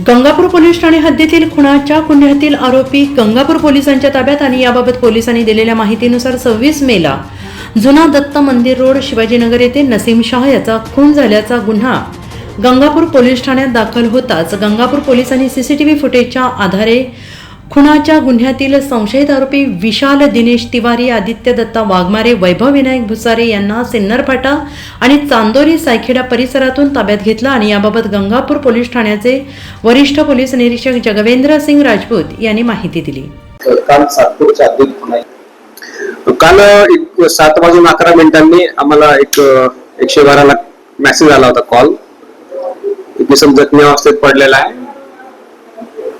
Gangapur police Thane हद्दीतील खुणाच्या गुन्ह्यातील आरोपी गंगापूर पोलिसांच्या ताब्यात आणि याबाबत पोलिसांनी दिलेल्या माहितीनुसार सव्वीस मेला जुना दत्त मंदिर रोड शिवाजीनगर येथे नसीम शाह याचा खून झाल्याचा गुन्हा गंगापूर पोलीस ठाण्यात दाखल होताच गंगापूर पोलिसांनी सीसीटीव्ही फुटेजच्या आधारे खुनाच्या गुन्ह्यातील संशयित आरोपी विशाल दिनेश तिवारी आदित्य दत्ता वाघमारे वैभव विनायक भुसारे यांना सिन्नरफाटा आणि चांदोरी सायखेडा परिसरातून ताब्यात घेतलं आणि याबाबत गंगापूर पोलीस ठाण्याचे वरिष्ठ पोलीस निरीक्षक जगवेंद्र सिंग राजपूत यांनी माहिती दिली. काल एक सात वाजून अकरा मिनिटांनी आम्हाला एक एकशे बाराला मेसेज आला होता कॉल एक इसम जखमी अवस्थेत पडलेला आहे.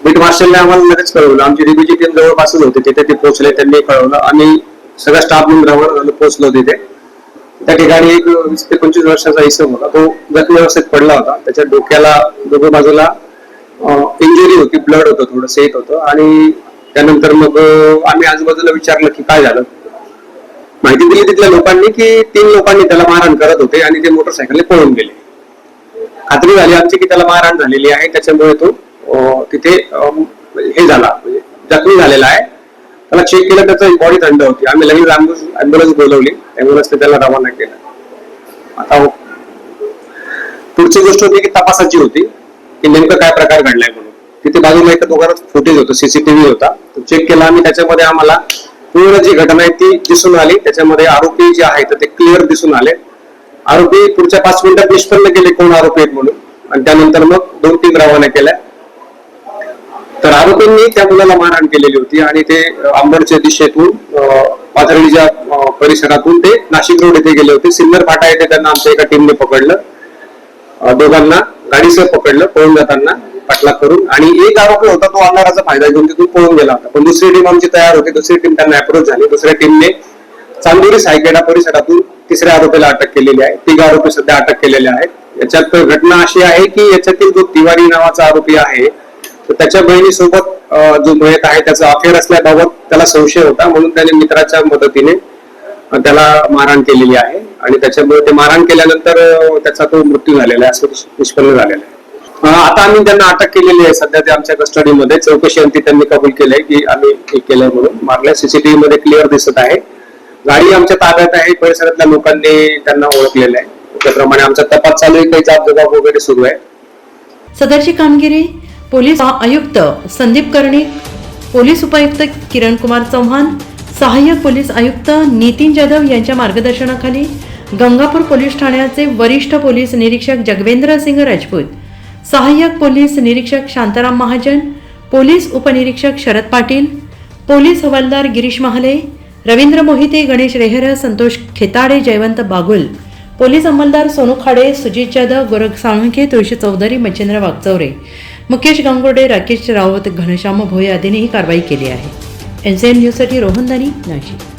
बीट मार्शलने आम्हाला लगेच कळवलं. आमची डीबीची टीम जवळपासच होती. तिथे ते पोहोचले त्यांनी कळवलं आम्ही सगळा स्टाफ म्हणून पोहोचलो तिथे. त्या ठिकाणी एक वीस ते पंचवीस वर्षाचा इसम होता. तो जखमी अवस्थेत पडला होता. त्याच्या डोक्याला दोघं बाजूला इंजुरी होती. ब्लड होतं थोडं येत होतं. आणि त्यानंतर मग आम्ही आजूबाजूला विचारलं की काय झालं? माहिती दिली तिथल्या लोकांनी की तीन लोकांनी त्याला मारहाण करत होते आणि ते मोटरसायकलने पळून गेले. खात्री झाली आमची की त्याला मारहाण झालेली आहे. त्याच्यामुळे तो तिथे हे झाला म्हणजे जखमी झालेला आहे. त्याला चेक केलं त्याचं बॉडी थंड होती. आम्ही लगेच अँब्युलन्स बोलवली. अँब्युलन्सने त्याला रवाना केलं. आता हो. पुढची गोष्ट होती की तपासाची होती. की नेमकं काय प्रकार घडलाय म्हणून. तिथे बाजूला एका दोघांना फुटेज होतं सीसीटीव्ही होता. तो चेक केला आम्ही त्याच्यामध्ये आम्हाला पूर्ण जी घटना आहे ती दिसून आली. त्याच्यामध्ये आरोपी जे आहेत ते क्लिअर दिसून आले. आरोपी पुढच्या पाच मिनिटात निष्पन्न केले कोण आरोपी आहेत म्हणून. आणि त्यानंतर मग दोन टीम रवाना केल्या. तर आरोपींनी त्या मुलाला मारहाण केलेली होती आणि ते अं, अंबडच्या दिशेतून अं, पाथर्डीच्या परिसरातून ते नाशिक रोड येथे गेले होते. सिन्नर फाटा येथे त्यांना आमच्या एका टीमने पकडलं. दोघांना गाडीसह पकडलं पळून जाताना पाठलाग करून. आणि एक आरोपी होता तो अंधाराचा फायदा घेऊन तिथून पळून गेला होता. पण दुसरी टीम आमची तयार होती. दुसरी टीम त्यांना अप्रोच झाली. दुसऱ्या टीमने चांदोरी सायकेडा परिसरातून तिसऱ्या आरोपीला अटक केलेली आहे. तिघ आरोपी सध्या अटक केलेले आहेत. याच्यात घटना अशी आहे की याच्यातील जो तिवारी नावाचा आरोपी आहे तर त्याच्या बहिणीसोबत जो मयत आहे त्याचा अफेअर असल्याबाबत त्याला संशय होता. म्हणून त्याने मित्राच्या मदतीने त्याला मारहाण केलेली आहे. आणि त्याच्यामुळे ते मारहाण केल्यानंतर त्याचा तो मृत्यू झालेला आहे असं निष्पन्न झालेलं आहे. आता आम्ही त्यांना अटक केलेली आहे. सध्या ते आमच्या कस्टडीमध्ये चौकशी अंती त्यांनी कबूल केलंय की आम्ही हे केलंय म्हणून. मारल्या. सीसीटीव्ही मध्ये क्लिअर दिसत आहे. गाडी आमच्या ताब्यात आहे. परिसरातल्या लोकांनी त्यांना ओळखलेलं आहे. त्याप्रमाणे आमचा तपास चालू आहे. काही जाब जबाब वगैरे सुरू आहे. सदरची कामगिरी पोलीस आयुक्त संदीप कर्णिक पोलीस उपायुक्त किरण कुमार चव्हाण सहाय्यक पोलीस आयुक्त नितीन जाधव यांच्या मार्गदर्शनाखाली गंगापूर पोलीस ठाण्याचे वरिष्ठ पोलीस निरीक्षक जगवेंद्र सिंग राजपूत सहाय्यक पोलीस निरीक्षक शांताराम महाजन पोलीस उपनिरीक्षक शरद पाटील पोलीस हवालदार गिरीश महाले रवींद्र मोहिते गणेश रेहर संतोष खेताडे जयवंत बागुल पोलीस अंमलदार सोनू खाडे सुजित जाधव गोरख साळुंखे तुळशी चौधरी मच्छिंद्र वागचौरे मुकेश गांगुर्डे राकेश रावत घनश्याम भोय आदींनी ही कारवाई केली आहे. एन सी एन न्यूजसाठी रोहन दानी नाशिक.